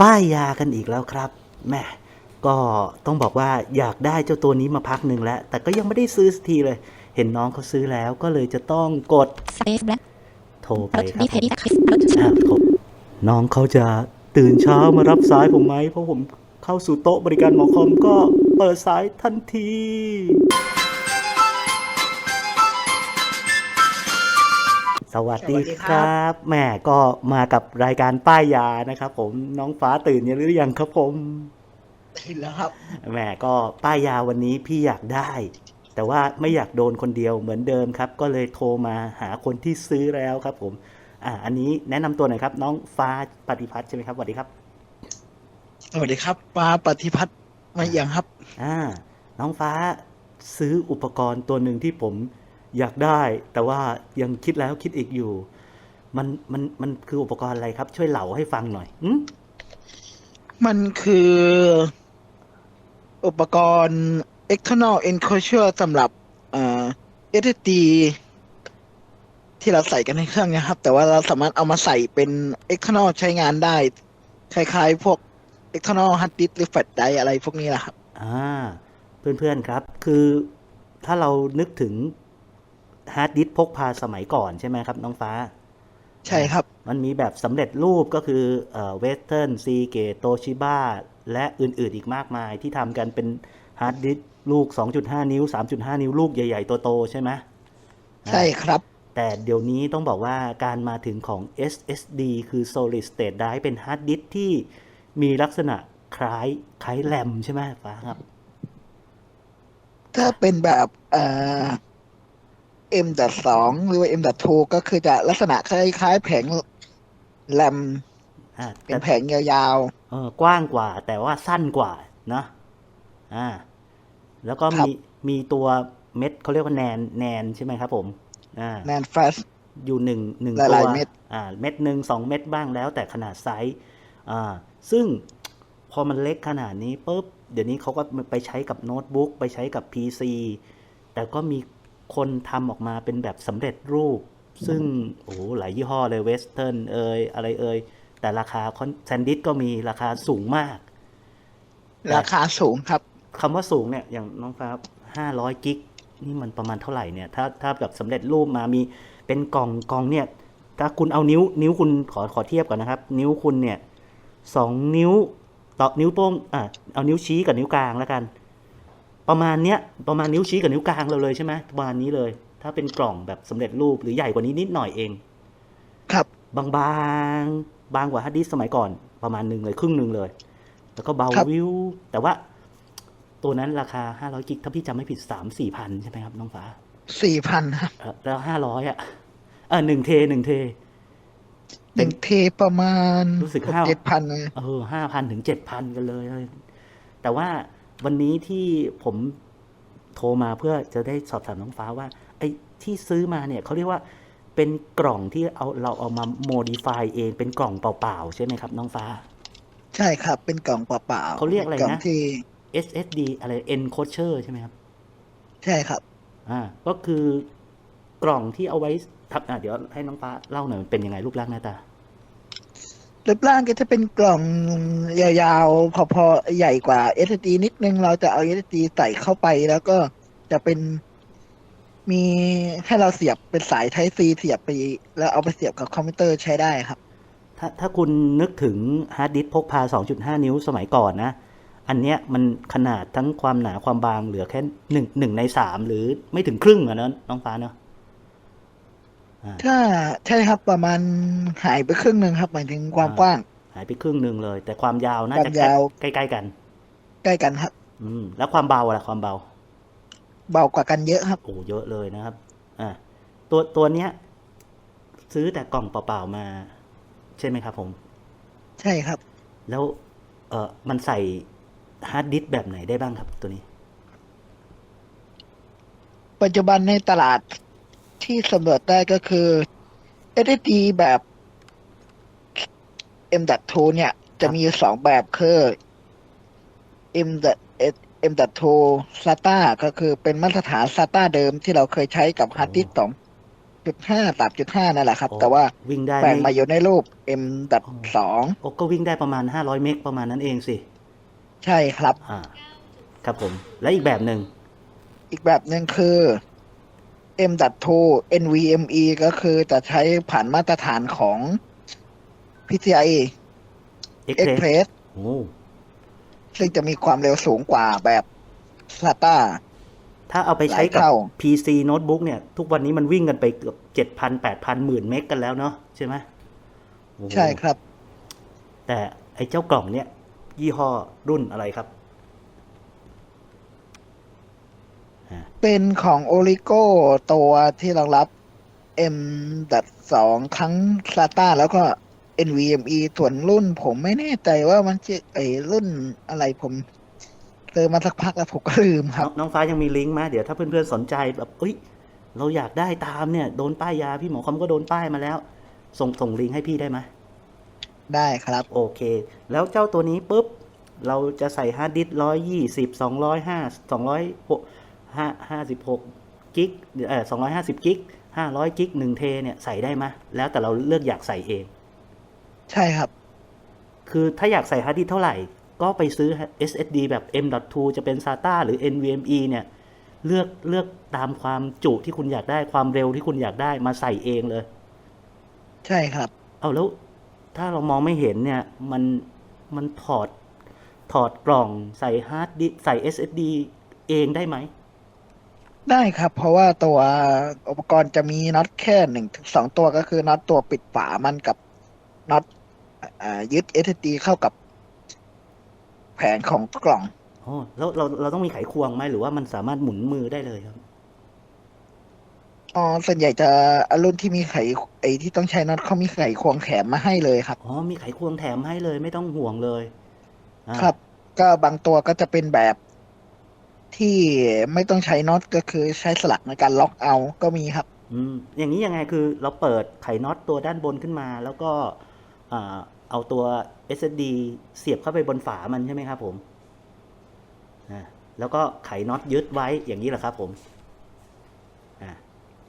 ป้ายยากันอีกแล้วครับแหม่ก็ต้องบอกว่าอยากได้เจ้าตัวนี้มาพักหนึ่งแล้ว แต่ก็ยังไม่ได้ซื้อสักทีเลย เห็นน้องเขาซื้อแล้วก็เลยจะต้องกด Space Black โทรไป Dot ครับ Deep Heavy Chris Dot อะผมน้องเขาจะตื่นเช้ามารับสายผมไหมเพราะผมเข้าสู่โต๊ะบริการหมอคอมก็เปิดสายทันที สวัสดีสวัสดีคครัรับแหม่ก็มากับรายการป้ายยานะครับ ผมน้องฟ้าตื่นยังหรือยังครับผมตื่นแล้วครับแหมก็ป้ายยาวันนี้พี่อยากได้ แต่ว่าไม่อยากโดนคนเดียวเหมือนเดิมครับ ก็เลยโทรมาหาคนที่ซื้อแล้วครับ ผม อ่า อันนี้แนะนำตัวหน่อยครับ น้องฟ้าปฏิพัฒน์ใช่ไหมครับสวัสดีครับ สวัสดีครับปลาปฏิพัฒน์มาอย่างครับ อ่า น้องฟ้าซื้ออุปกรณ์ตัวหนึ่งที่ผม อยากได้ แต่ว่ายังคิดแล้วคิดอีกอยู่ มันมันมันคืออุปกรณ์อะไรครับ ช่วยเล่าให้ฟังหน่อยอืมมันคือ อุปกรณ์ external enclosure สำหรับเอ่อ SSD ที่เราใส่กันในเครื่องเนะครับ แต่ว่าเราสามารถเอามาใส่เป็น external ใช้งานได้ คล้ายๆ พวก external hard disk หรือ flash drive อะไรพวกนี้แหละครับ อ่า เพื่อนๆครับ คือถ้าเรานึกถึง ฮาร์ดดิสก์พกพาสมัยก่อนใช่ไหมครับ น้องฟ้า ใช่ครับ มันมีแบบสำเร็จรูปก็คือเวสเทิร์นซีเกตโตชิบ้าและอื่นๆอีกมากมายที่ทำกันเป็นฮาร์ดดิสก์ลูก 2.5 นิ้ว 3.5 นิ้วลูกใหญ่ ๆ โตๆใช่ไหมใช่ครับ แต่เดี๋ยวนี้ต้องบอกว่าการมาถึงของ SSD คือ Solid State Drive เป็นฮาร์ดดิสก์ที่มีลักษณะคล้ายคล้ายแรมใช่ไหมฟ้าครับ ถ้าเป็นแบบเอ่อ M ดัสองหรือว่า M ดัสก็คือจะลักษณะคล้ายๆ แผงแรมอ่าเป็นแต่แผงยาวเออกว้างกว่า แต่ว่าสั้นกว่านะอ่า แล้วก็ครัมีบมีตัวเม็ดเขาเรียกว่าแนนแนนใช่ไหมครับผม อ่าๆแนนแฟลชอยู่หนึ่งหนึ่งหลายๆตัวเม็ดอ่า เม็ดหนึ่งสองเม็ดบ้างแล้วแต่ขนาดไซส์อ่า ซึ่งพอมันเล็กขนาดนี้ปุ๊บเดี๋ยวนี้เขาก็ไปใช้กับโน้ตบุ๊กไปใช้กับ PC แต่ก็มี คนทำออกมาเป็นแบบสำเร็จรูป ซึ่งโอ้โหหลายยี่ห้อเลยเวสเทิร์นเอยอะไรเอยแต่ราคาแซนดิสก็มีราคาสูงมาก ราคาสูงครับคำว่าสูงเนี่ยอย่างน้องฟ้าห้าร้อยกิกนี่มันประมาณเท่าไหร่เนี่ย ถ้าถ้าแบบสำเร็จรูปมามีเป็นกล่องกล่องเนี่ย ถ้าคุณเอานิ้ว นิ้วคุณขอขอเทียบก่อนนะครับ นิ้วคุณเนี่ยสองนิ้วต่อนิ้วโป้งอะเอานิ้วชี้กับนิ้วกลางแล้วกัน ประมาณเนี้ยประมาณนิ้วชี้กับนิ้วกลางเราเลยใช่ไหมประมาณนี้เลย ถ้าเป็นกล่องแบบสำเร็จรูปหรือใหญ่กว่านี้นิดหน่อยเอง ครับ บางบางๆบางกว่าฮาร์ดดิสก์สมัยก่อนประมาณหนึ่งเลยครึ่งหนึ่งเลย แล้วก็เบาครับวิว แต่ว่าตัวนั้นราคา500กิกถ้าพี่จำไม่ผิด3 4พันใช่ไหมครับน้องฟ้าสี่พันครับเออแล้ว500อะเออหนึ่งเทหนึ่งเทหนึ่งเทประมาณรู้สึกหกห้าเจ็ดพันเลยเออห้าพันถึงเจ็ดพันกันเลย แต่ว่า วันนี้ที่ผมโทรมาเพื่อจะได้สอบถามน้องฟ้าว่าไอ้ที่ซื้อมาเนี่ยเขาเรียกว่าเป็นกล่องที่เอาเราเอามาโมดิฟายเองเป็นกล่องเปล่าๆใช่ไหมครับ น้องฟ้า ใช่ครับ เป็นกล่องเปล่าๆเขาเรียกอะไรนะกล่องที่ SSD อะไร enclosure ใช่ไหมครับ ใช่ครับ อ่า ก็คือกล่องที่เอาไว้ทับอ่าเดี๋ยวให้น้องฟ้าเล่าหน่อยมันเป็นยังไงรูปร่างหน้าตา รูปร่างก็จะเป็นกล่องยาวๆ พอๆ ใหญ่กว่า SSD นิดนึง เราจะเอา SSD ใส่เข้าไปแล้วก็จะเป็นมีให้เราเสียบเป็นสาย Type C เสียบไป แล้วเอาไปเสียบกับคอมพิวเตอร์ใช้ได้ครับ ถ้าถ้าคุณนึกถึงฮาร์ดดิสก์พกพา 2.5 นิ้วสมัยก่อนนะ อันเนี้ยมันขนาดทั้งความหนาความบางเหลือแค่หนึ่งหนึ่งในสามหรือไม่ถึงครึ่งอะนะน้องฟ้าเนาะ อ่าถ้าใช่ครับประมาณหายไปครึ่งหนึ่งครับหมายถึงความอ่ากว้าง หายไปครึ่งหนึ่งเลย แต่ความยาวน่าจะความยาว ใกล้ใกล้ๆกัน ใกล้กันครับ อืม แล้วความเบาล่ะความเบา เบากว่ากันเยอะครับ โอ้เยอะเลยนะครับ อ่าตัวตัวเนี้ย ซื้อแต่กล่องเปล่าๆมา ใช่ไหมครับผม ใช่ครับ แล้ว เออมันใส่ฮาร์ดดิสก์แบบไหนได้บ้างครับตัวนี้ ปัจจุบันในตลาด ที่สำรวจได้ก็คือ SSD แบบ M.2 เนี่ย จะมีอยู่สองแบบคือ M. M.2 SATA ก็คือเป็นมาตรฐาน SATA เดิมที่เราเคยใช้กับฮาร์ดดิสก์สอง2.5 3.5นั่นแหละครับโอ้แต่ว่าวิ่งได้แปลงมาไม่อยู่ในรูป M ดับอ๋อสองโอ้ก็วิ่งได้ประมาณ500เมกประมาณนั้นเองสิ ใช่ครับ อ่า ครับผม และอีกแบบหนึ่ง อีกแบบหนึ่งคือ M ดับ2 NVMe ก็คือจะใช้ผ่านมาตรฐานของ PCIe Express Express โอ้ซึ่งจะมีความเร็วสูงกว่าแบบ SATA ถ้าเอาไปใช้หลายกับเท่า PC โน้ตบุ๊กเนี่ย ทุกวันนี้มันวิ่งกันไปเกือบเจ็ดพันแปดพันหมื่นเมกกันแล้วเนาะใช่ไหมโอ้โหใช่ครับ แต่ไอ้เจ้ากล่องเนี่ย ยี่ห้อรุ่นอะไรครับ เป็นของ Origo ตัวที่รองรับ M ดับสองครั้ง SATA แล้วก็ NVMe ส่วนรุ่นผมไม่แน่ใจว่ามันจะไอรุ่นอะไรผมเจอมาสักพักแล้วผมก็ลืมครับ น้องน้องฟ้ายังมีลิงก์ไหมเดี๋ยวถ้าเพื่อนๆสนใจแบบเอ้ย เราอยากได้ตามเนี่ย โดนป้ายยาพี่หมอคอมก็โดนป้ายมาแล้ว ส่งส่งลิงก์ให้พี่ได้ไหมได้ครับ โอเค แล้วเจ้าตัวนี้ปุ๊บ เราจะใส่ฮาร์ดดิสร้อยยี่สิบสองร้อยห้าสองร้อย หกห้าห้าสิบหกกิกเออสองร้อยห้าสิบกิกห้าร้อยกิกหนึ่งเทเนี่ยใส่ได้ไหมแล้วแต่เราเลือกอยากใส่เอง ใช่ครับ คือถ้าอยากใส่ฮาร์ดดิสก์เท่าไหร่ ก็ไปซื้อ SSD แบบ M.2 จะเป็น SATA หรือ NVMe เนี่ย เลือกเลือกตามความจุที่คุณอยากได้ความเร็วที่คุณอยากได้มาใส่เองเลย ใช่ครับ เอาแล้วถ้าเรามองไม่เห็นเนี่ย มันมันถอดถอดกล่องใส่ฮาร์ดดิสก์ใส่ SSD เองได้ไหม ได้ครับ เพราะว่าตัวอุปกรณ์จะมีน็อตแค่หนึ่งถึงสองตัวก็คือน็อตตัวปิดฝามันกับน็อตอ่ายึด SSD เข้ากับแผงของกล่องอ๋อแล้วเราเราต้องมีไขควงไหมหรือว่ามันสามารถหมุนมือได้เลยครับอ๋อส่วนใหญ่จะรุ่นที่มีไขไอ้ที่ต้องใช้น็อตเขามีไขควงแถมมาให้เลยครับอ๋อมีไขควงแถมให้เลยไม่ต้องห่วงเลยอ่าครับ ก็บางตัวก็จะเป็นแบบ ที่ไม่ต้องใช้น็อตก็คือใช้สลักในการล็อกเอาก็มีครับ อืมอย่างนี้ยังไงคือเราเปิดไขน็อตตัวด้านบนขึ้นมา แล้วก็อ่าเอาตัว SSD เสียบเข้าไปบนฝามันใช่ไหมครับผมอ่าแล้วก็ไขน็อตยึดไว้อย่างนี้แหละครับ ผมอ่า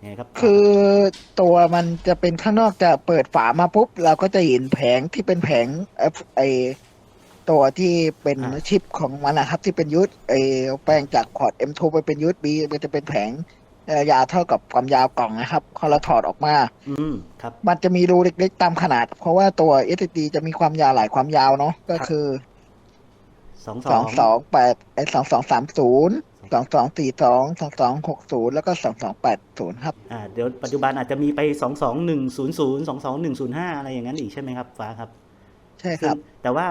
ยังไงครับ คือตัวมันจะเป็นข้างนอกจะเปิดฝามาปุ๊บ เราก็จะเห็นแผงที่เป็นแผงเอ่อไอ ตัวที่เป็นชิปของมันนะครับ ที่เป็นยูทไอแปลงจากพอร์ต M2 ไปเป็น USB มันจะเป็นแผงเอ่อยาวเท่ากับความยาวกล่องนะครับพอเราถอดออกมา อืมครับ มันจะมีรูเล็กๆตามขนาด เพราะว่าตัว SSD จะมีความยาวหลายความยาวเนาะก็คือสองสสอองงสองแปดไอสองสองสามศูนย์สองสองสี่สองสองสองหกศูนย์แล้วก็สองสองแปดศูนย์ครับอ่าเดี๋ยวปัจจุบันอาจจะมีไปสองสองหนึ่งศูนย์ศูนย์สองสองหนึ่งศูนย์ห้าอะไรอย่างนั้นอีกใช่ไหมครับฟ้าครับ ใช่ครับซึ่งแต่ว่า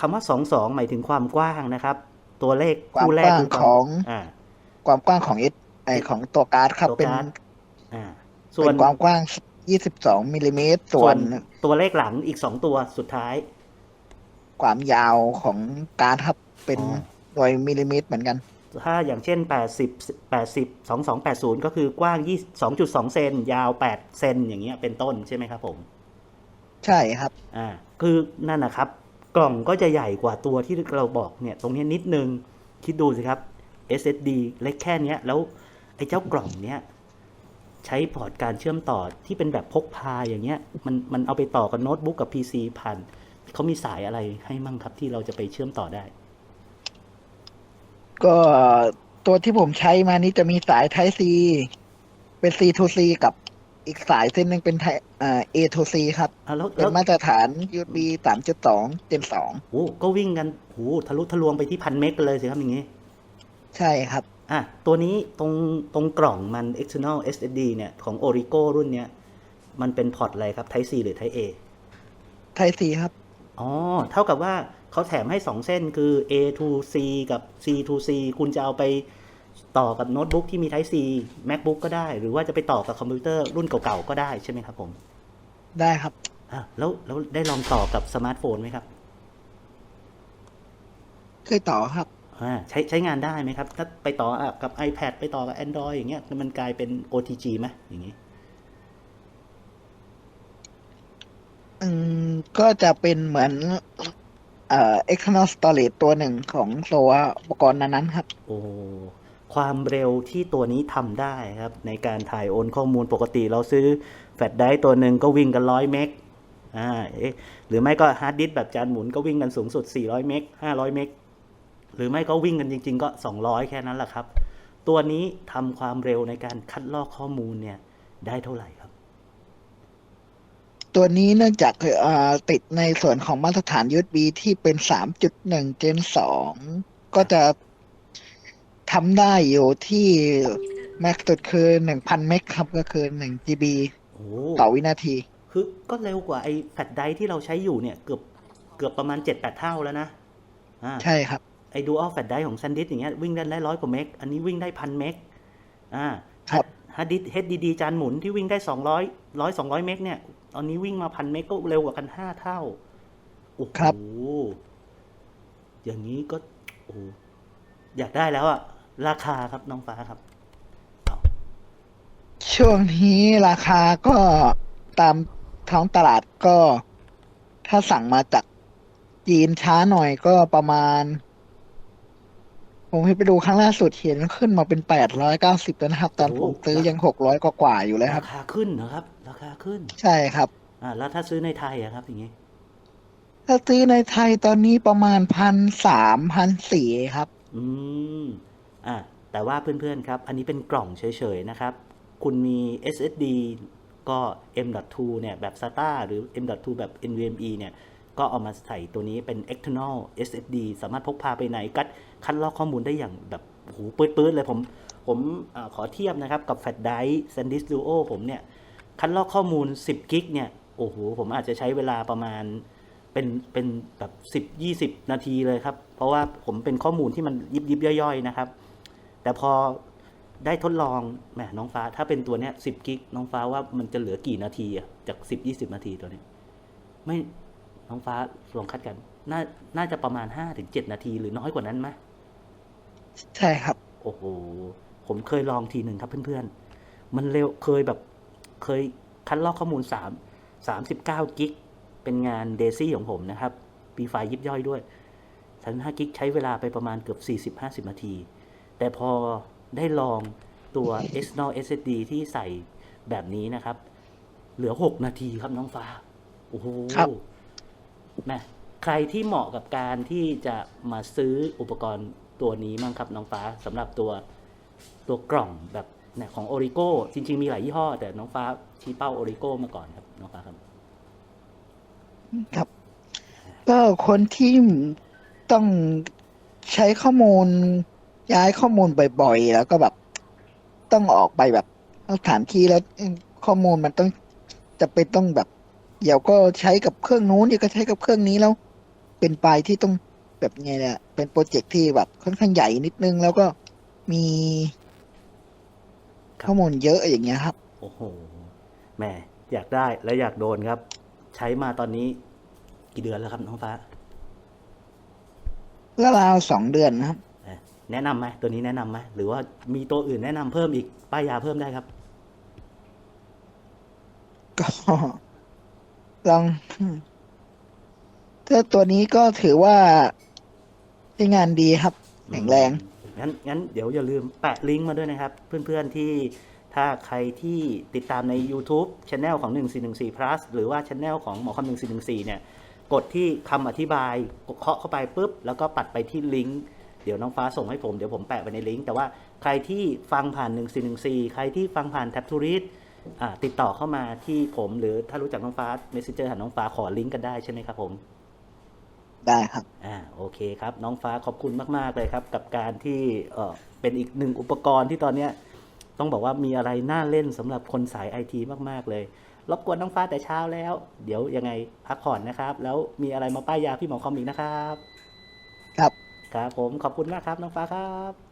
คำว่าสองสองหมายถึงความกว้างนะครับ ตัวเลขความคู่แรกกว้างคือของอ่าความกว้างของ S ไอของตัวการ์ดครับตัวเป็นการ์ดอ่าส่เป็วนนความกว้าง22มิลลิเมตรส่วนตัวเลขหลังอีกสองตัวสุดท้าย ความยาวของการ์ดครับเป็นอ๋อหน่วยมิลลิเมตรเหมือนกัน ถ้าอย่างเช่น80 80 2280ก็คือกว้าง2 2.2เซนยาว8เซนอย่างเงี้ยเป็นต้นใช่ไหมครับผม ใช่ครับ อ่า คือนั่นนะครับ กล่องก็จะใหญ่กว่าตัวที่เราบอกเนี่ยตรงนี้นิดนึง คิดดูสิครับ SSD เล็กแค่เนี้ยแล้วไอ้เจ้ากล่องเนี้ยใช้พอร์ตการเชื่อมต่อที่เป็นแบบพกพาอย่างเงี้ยมันมันเอาไปต่อกับโน้ตบุ๊กกับ PC ผ่านเขามีสายอะไรให้มั่งครับที่เราจะไปเชื่อมต่อได้ ก็ตัวที่ผมใช้มานี้จะมีสาย Type C เป็น C to C กับ อีกสายเส้นหนึ่งเป็น Type อ่า A to C ครับ อ่าแล้วเป็แล้นวมาตรฐาน USB 3.2 Gen 2โอ้ก็วิ่งกันโอ้ทะลุทะลวงไปที่พันเมกกันเลยสิครับอย่างงี้ใช่ครับ อะ ตัวนี้ตรงตรงกล่องมัน external SSD เนี่ยของ Origo รุ่นเนี้ย มันเป็นพอร์ตอะไรครับ Type C หรือ Type A Type C ครับ อ๋อ เท่ากับว่าเขาแถมให้ 2 เส้นคือ A to C กับ C to C คุณจะเอาไป ต่อกับโน้ตบุ๊กที่มี Type C MacBook ก็ได้ หรือว่าจะไปต่อกับคอมพิวเตอร์รุ่นเก่าๆก็ได้ใช่ไหมครับผม ได้ครับอะแล้วแล้วได้ลองต่อกับสมาร์ทโฟนไหมครับเคยต่อครับอ่าใช้ใช้งานได้ไหมครับ ถ้าไปต่ออะกับ iPad ไปต่อกับ Android อย่างเงี้ยมันกลายเป็น OTG ไหมอย่างงี้ อืมก็จะเป็นเหมือน เอ่อ external storage ตัวหนึ่งของตัวอุปกรณ์นั้นๆครับ โอ้ ความเร็วที่ตัวนี้ทำได้ครับ ในการถ่ายโอนข้อมูลปกติเราซื้อแฟลชไดรฟ์ตัวหนึ่งก็วิ่งกันร้อยเมกอ่าเอ๊ะหรือไม่ก็ฮาร์ดดิสก์แบบจานหมุนก็วิ่งกันสูงสุด 400 เมก500 เมกหรือไม่ก็วิ่งกันจริง ๆ ก็ 200 แค่นั้นแหละครับ ตัวนี้ทำความเร็วในการคัดลอกข้อมูลเนี่ยได้เท่าไหร่ครับ ตัวนี้เนื่องจากติดในส่วนของมาตรฐาน USB ที่เป็น 3.1 Gen 2ก็จะ ทำได้อยู่ที่แม็กสุดคือ1,000เมกครับก็คือ1 GB โอ้ต่อวินาที คือก็เร็วกว่าไอ้แฟลชไดรฟ์ที่เราใช้อยู่เนี่ยเกือบเกือบประมาณ7-8เท่าแล้วนะอ่า ใช่ครับ ไอ้ดูอัลแฟลชไดรฟ์ของซันดิสอย่างเงี้ยวิ่งได้ร้อยกว่าเมก อันนี้วิ่งได้พันเมก อ่าครับ ฮาร์ดดิสเฮดดีจานหมุนที่วิ่งได้สองร้อยร้อยสองร้อยเมกเนี่ย ตอนนี้วิ่งมาพันเมกก็เร็วกว่ากันห้าเท่า โอ้โหครับ อย่างนี้ก็ โอ้โหอยากได้แล้วอะ ราคาครับน้องฟ้าครับ ช่วงนี้ราคาก็ตามท้องตลาดก็ ถ้าสั่งมาจากจีนช้าหน่อยก็ประมาณ ผมให้ไปดูครั้งล่าสุดเห็นขึ้นมาเป็นแปดร้อยเก้าสิบแล้วนะครับ ตอนโอ้ ผมซื้อยังหกร้อยกว่าๆอยู่เลยครารับคาขึ้นเหรอครับ ราคาขึ้นใช่ครับ อ่าแล้วถ้าซื้อในไทยอะครับอย่างงี้ถ้าซื้อในไทยตอนนี้ประมาณพันสามพันสี่ครับ อืม อ่าแต่ว่าเพื่อนๆครับ อันนี้เป็นกล่องเฉยๆนะครับ คุณมี SSD ก็ M.2 เนี่ยแบบ SATA หรือ M.2 แบบ NVMe เนี่ย ก็เอามาใส่ตัวนี้เป็น external SSD สามารถพกพาไปไหนกัดคัดลอกข้อมูลได้อย่างแบบโหปื๊ดๆเลยผม ผมอขอเทียบนะครับกับแฟลชไดร์ SanDisk Duo ผมเนี่ย คัดลอกข้อมูล 10 กิกเนี่ย โอ้โห ผมอาจจะใช้เวลาประมาณเป็นเป็นแบบ 10 20 นาทีเลยครับ เพราะว่าผมเป็นข้อมูลที่มันยิบยิบย่อยๆนะครับ แต่พอได้ทดลองแหมน้องฟ้า ถ้าเป็นตัวเนี้ย10กิกน้องฟ้าว่ามันจะเหลือกี่นาทีอะจาก10 20นาทีตัวเนี้ยไม่น้องฟ้าลองคัดกันน่าน่าจะประมาณ5-7นาทีหรือน้อยกว่านั้นไหมใช่ครับ โอ้โห ผมเคยลองทีหนึ่งครับเพื่อนๆ มันเร็วเคยแบบเคยคัดลอกข้อมูล3 39กิกเป็นงานเดซี่ของผมนะครับปีไฟล์ยิบย่อยด้วย35กิกใช้เวลาไปประมาณเกือบ40-50นาที แต่พอได้ลองตัว external SSD ที่ใส่แบบนี้นะครับ เหลือ 6 นาทีครับน้องฟ้า โอ้โหครับแม่ใครที่เหมาะกับการที่จะมาซื้ออุปกรณ์ตัวนี้มั้งครับน้องฟ้าสำหรับตัวตัวกล่องแบบเนี่ยของ Origo จริง ๆ มีหลายยี่ห้อ แต่น้องฟ้าชี้เป้า Origo มาก่อนครับน้องฟ้าครับ ครับ ก็คนที่ต้องใช้ข้อมูล ย้ายข้อมูลบ่อยๆ แล้วก็แบบต้องออกไปแบบสถานที่แล้วข้อมูลมันต้องจะเป็นต้องแบบเดี๋ยวก็ใช้กับเครื่องนู้นเดี๋ยวก็ใช้กับเครื่องนี้แล้ว เป็นไปลายที่ต้องแบบไงเนี่ยเป็นโปรเจกต์ที่แบบค่อนข้างใหญ่นิดนึง แล้วก็มีครับข้อมูลเยอะอย่างเงี้ยครับ โอ้โหแหม่อยากได้และอยากโดนครับ ใช้มาตอนนี้ กี่เดือนแล้วครับน้องฟ้าแล้วราวสองเดือนนะครับเอ่อ แนะนำไหมตัวนี้แนะนำไหมหรือว่ามีตัวอื่นแนะนำเพิ่มอีกป้ายยาเพิ่มได้ครับ ก็ ลองถ้าตัวนี้ก็ถือว่าใช้งานดีครับ แข็งแรง งั้นงั้นเดี๋ยวอย่าลืมแปะลิงก์มาด้วยนะครับ เพื่อนๆที่ถ้าใครที่ติดตามใน YouTube Channel ของ 1414 plus หรือว่า Channel ของหมอคำ1414 เนี่ย กดที่คำอธิบายเคาะเข้าไปปุ๊บ แล้วก็ปัดไปที่ลิงก์ เดี๋ยวน้องฟ้าส่งให้ผมเดี๋ยวผมแปะไปในลิงก์แต่ว่าใครที่ฟังผ่าน1414ใครที่ฟังผ่าน t a p t o r i s อ่าติดต่อเข้ามาที่ผมหรือถ้ารู้จักน้องฟ้า Messenger หาน้องฟ้าขอลิงก์กันได้ใช่ไหมครับผมได้ครับ อ่า โอเคครับ น้องฟ้าขอบคุณมาก ๆ เลยครับ กับการที่เออเป็นอีกหนึ่งอุปกรณ์ที่ตอนเนี้ยต้องบอกว่ามีอะไรน่าเล่นสำหรับคนสายไอทีมาก ๆ เลย รบกวนน้องฟ้าแต่เช้าแล้ว เดี๋ยวยังไงพักผ่อนนะครับ แล้วมีอะไรมาป้ายยาพี่หมอคอมอีกนะครับครับ ครับผมขอบคุณมากครับน้องฟ้าครับ